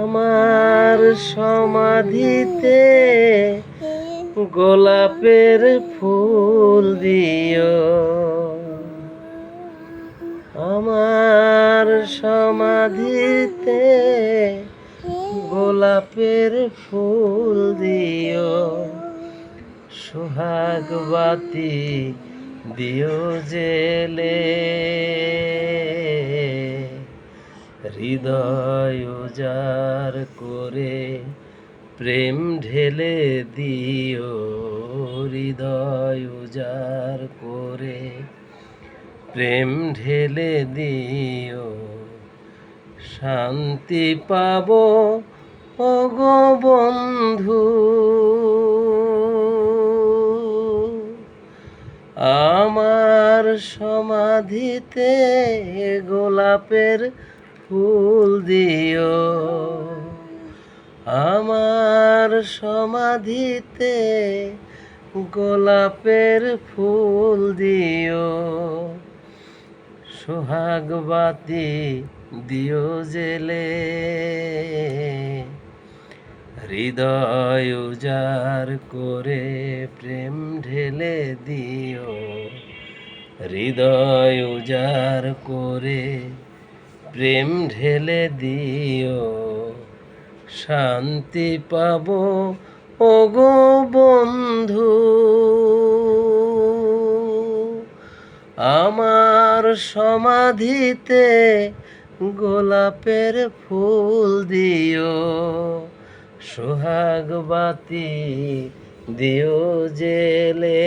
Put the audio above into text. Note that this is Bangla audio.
আমার সমাধিতে গোলাপের ফুল দিও। আমার সমাধিতে গোলাপের ফুল দিও। সোহাগ বাতি দিও জেলে। হৃদয় উজার করে প্রেম ঢেলে দিও, হৃদয় উজার করে প্রেম ঢেলে দিও। শান্তি পাব, ওগো বন্ধু। আমার সমাধিতে গোলাপের ফুল দিও। আমার সমাধিতে গোলাপের ফুল দিও। সোহাগ বাতি দিও জেলে। হৃদয় উজার করে প্রেম ঢেলে দিও। হৃদয় উজার করে প্রেম ঢেলে দিও, শান্তি পাব। ওগো বন্ধু, আমার সমাধিতে গোলাপের ফুল দিও, সোহাগ বাতি দিও জেলে।